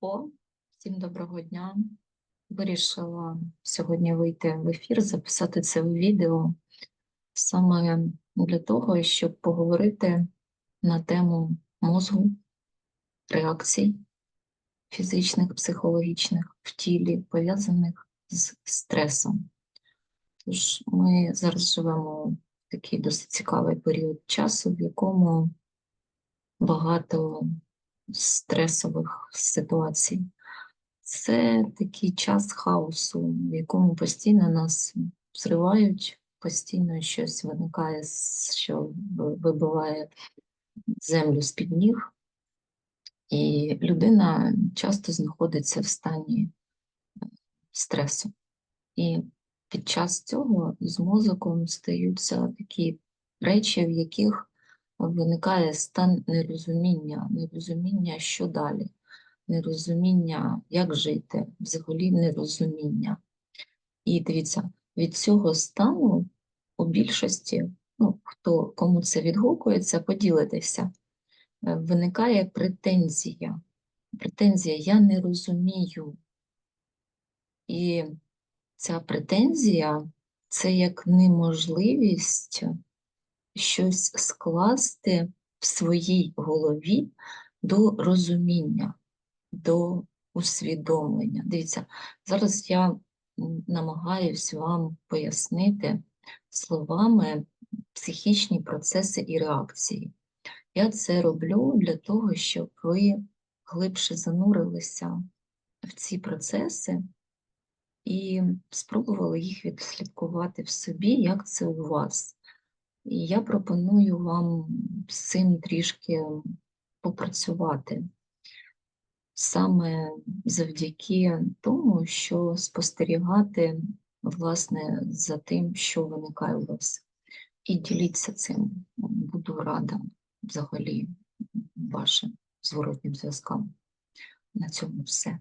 О, всім доброго дня. Вирішила сьогодні вийти в ефір, записати це відео саме для того, щоб поговорити на тему мозку, реакцій фізичних, психологічних в тілі, пов'язаних з стресом. Тож ми зараз живемо в такий досить цікавий період часу, в якому багато стресових ситуацій. Це такий час хаосу, в якому постійно нас зривають, постійно щось виникає, що вибиває землю з-під ніг, і людина часто знаходиться в стані стресу. І під час цього з мозоком стаються такі речі, в яких виникає стан нерозуміння, нерозуміння, що далі, нерозуміння, як жити, взагалі нерозуміння. І дивіться, від цього стану у більшості, ну, хто кому це відгукується, поділитися, виникає претензія. Претензія я не розумію. І ця претензія це як неможливість щось скласти в своїй голові до розуміння, до усвідомлення. Дивіться, зараз я намагаюсь вам пояснити словами психічні процеси і реакції. Я це роблю для того, щоб ви глибше занурилися в ці процеси і спробували їх відслідкувати в собі, як це у вас. І я пропоную вам з цим трішки попрацювати саме завдяки тому, що спостерігати, власне, за тим, що виникає у вас. І діліться цим. Буду рада взагалі вашим зворотнім зв'язкам. На цьому все.